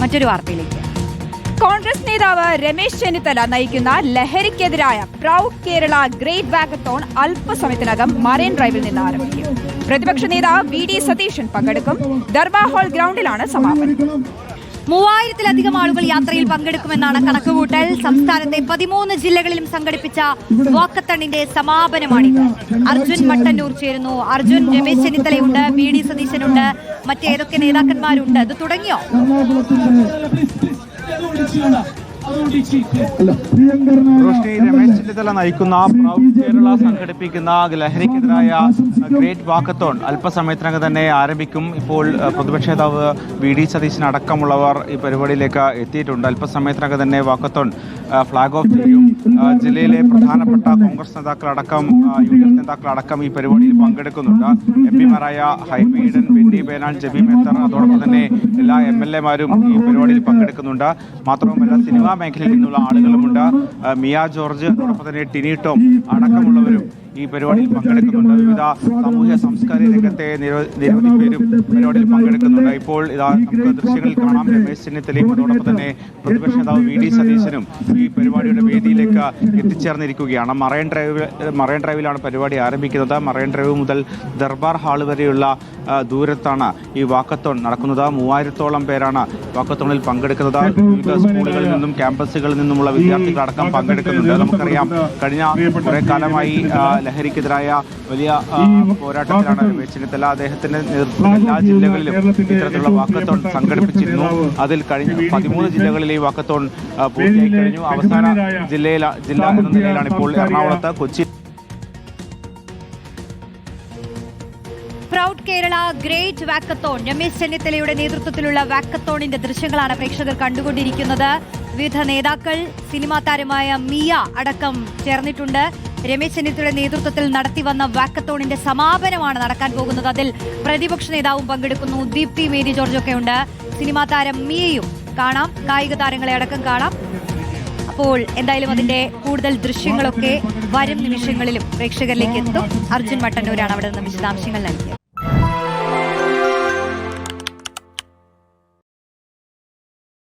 മറ്റൊരു വാർത്തയിലേക്ക്. കോൺഗ്രസ് നേതാവ് രമേശ് ചെന്നിത്തല നയിക്കുന്ന ലഹരിക്കെതിരായ പ്രൗഡ് കേരള ഗ്രേറ്റ് വാക്കത്തോൺ അല്പസമയത്തിനകം മറൈൻ ഡ്രൈവിൽ നിന്ന് ആരംഭിക്കും. പ്രതിപക്ഷ നേതാവ് വി ഡി സതീശൻ പങ്കെടുക്കും. ദർബാർ ഹാൾ ഗ്രൗണ്ടിലാണ് സമാപനം. മൂവായിരത്തിലധികം ആളുകൾ യാത്രയിൽ പങ്കെടുക്കുമെന്നാണ് കണക്കുകൂട്ടൽ. സംസ്ഥാനത്തെ പതിമൂന്ന് ജില്ലകളിലും സംഘടിപ്പിച്ച വാക്കത്തണിന്റെ സമാപനമാണിത്. അർജുൻ മട്ടന്നൂർ ചേരുന്നു. അർജുൻ രമേശ് ചെന്നിത്തലയുണ്ട് വി ഡി സതീശനുണ്ട് മറ്റേതൊക്കെ നേതാക്കന്മാരുണ്ട്? ഇത് തുടങ്ങിയോ? റോഷ്നി രമേശ് ചെന്നിത്തല നയിക്കുന്ന കേരള സംഘടിപ്പിക്കുന്ന ലഹരിക്കെതിരായ ഗ്രേറ്റ് വാക്കത്തോൺ അല്പസമയത്തിനകം തന്നെ ആരംഭിക്കും. ഇപ്പോൾ പ്രതിപക്ഷ നേതാവ് വി. ഡി. സതീശൻ അടക്കമുള്ളവർ ഈ പരിപാടിയിലേക്ക് എത്തിയിട്ടുണ്ട്. അല്പസമയത്തിനകം തന്നെ വാക്കത്തോൺ ഫ്ലാഗ് ഓഫ് ചെയ്യും. ജില്ലയിലെ പ്രധാനപ്പെട്ട കോൺഗ്രസ് നേതാക്കളടക്കം യു ഡി എഫ് നേതാക്കളടക്കം ഈ പരിപാടിയിൽ പങ്കെടുക്കുന്നുണ്ട്. എം പിമാരായ ഹൈബീഡൻ ബെന്നി ബേനാൾ ജബി മേത്തർ അതോടൊപ്പം തന്നെ എല്ലാ എം എൽ എമാരും ഈ പരിപാടിയിൽ പങ്കെടുക്കുന്നുണ്ട്. മാത്രവുമല്ല സിനിമാ മേഖലയിൽ നിന്നുള്ള ആളുകളുമുണ്ട്. മിയ ജോർജ് അതോടൊപ്പം തന്നെ ടിനി ടോം അടക്കമുള്ളവരും ഈ പരിപാടിയിൽ പങ്കെടുക്കുന്നുണ്ട്. വിവിധ സാമൂഹ്യ സാംസ്കാരിക രംഗത്തെ നിരവ- നിരവധി പേരും പരിപാടിയിൽ പങ്കെടുക്കുന്നുണ്ട്. ഇപ്പോൾ ഇതാ നമുക്ക് ദൃശ്യങ്ങളിൽ കാണാം. രമേശ് ചെന്നിത്തലയും അതോടൊപ്പം തന്നെ പ്രതിപക്ഷ നേതാവ് വി ഡി സതീശനും ഈ പരിപാടിയുടെ വേദിയിലേക്ക് എത്തിച്ചേർന്നിരിക്കുകയാണ്. മറൈൻ ഡ്രൈവ് മറൈൻ ഡ്രൈവിലാണ് പരിപാടി ആരംഭിക്കുന്നത്. മറൈൻ ഡ്രൈവ് മുതൽ ദർബാർ ഹാൾ വരെയുള്ള ദൂരത്താണ് ഈ വാക്കത്തോൺ നടക്കുന്നത്. മൂവായിരത്തോളം പേരാണ് വാക്കത്തോണിൽ പങ്കെടുക്കുന്നത്. വിവിധ സ്കൂളുകളിൽ നിന്നും ക്യാമ്പസുകളിൽ നിന്നുമുള്ള വിദ്യാർത്ഥികളടക്കം പങ്കെടുക്കുന്നുണ്ട്. നമുക്കറിയാം കഴിഞ്ഞ കുറെ കാലമായി ലഹരിക്കെതിരായ വലിയ പോരാട്ടത്തിലാണ് രമേശ് ചെന്നിത്തല അദ്ദേഹത്തിന്റെ നേതൃത്വത്തിൽ എല്ലാ ജില്ലകളിലും ഇത്തരത്തിലുള്ള വാക്കത്തോൺ സംഘടിപ്പിച്ചിരുന്നു. അതിൽ കഴിഞ്ഞ പതിമൂന്ന് ജില്ലകളിൽ ഈ വാക്കത്തോൺ പൂർത്തിയായി കഴിഞ്ഞു. അവസാന ജില്ലയിലെ ജില്ല എന്ന നിലയിലാണ് ഇപ്പോൾ എറണാകുളത്ത് Kochi proud Kerala great walkathon Ramesh ചെന്നിത്തലയുടെ നേതൃത്വത്തിലുള്ള വാക്കത്തോണിന്റെ ദൃശ്യങ്ങളാണ് പ്രേക്ഷകർ കണ്ടുകൊണ്ടിരിക്കുന്നത്. വിവിധ നേതാക്കൾ സിനിമാ താരമായ മിയ അടക്കം ചേർന്നിട്ടുണ്ട്. രമേശ് ചെന്നിത്തലയുടെ നേതൃത്വത്തിൽ നടത്തി വന്ന വാക്കത്തോണിന്റെ സമാപനമാണ് നടക്കാൻ പോകുന്നത്. അതിൽ പ്രതിപക്ഷ നേതാവും പങ്കെടുക്കുന്നു. ദീപ്തി മേരി ജോർജൊക്കെ ഉണ്ട്. സിനിമാ താരം മിയയും കാണാം. കായിക താരങ്ങളെ അടക്കം കാണാം. അപ്പോൾ എന്തായാലും അതിന്റെ കൂടുതൽ ദൃശ്യങ്ങളൊക്കെ വരും നിമിഷങ്ങളിലും പ്രേക്ഷകരിലേക്ക് എത്തും. അർജുൻ മട്ടന്നൂരാണ് അവിടെ നിന്ന് വിശദാംശങ്ങൾ നൽകിയത്.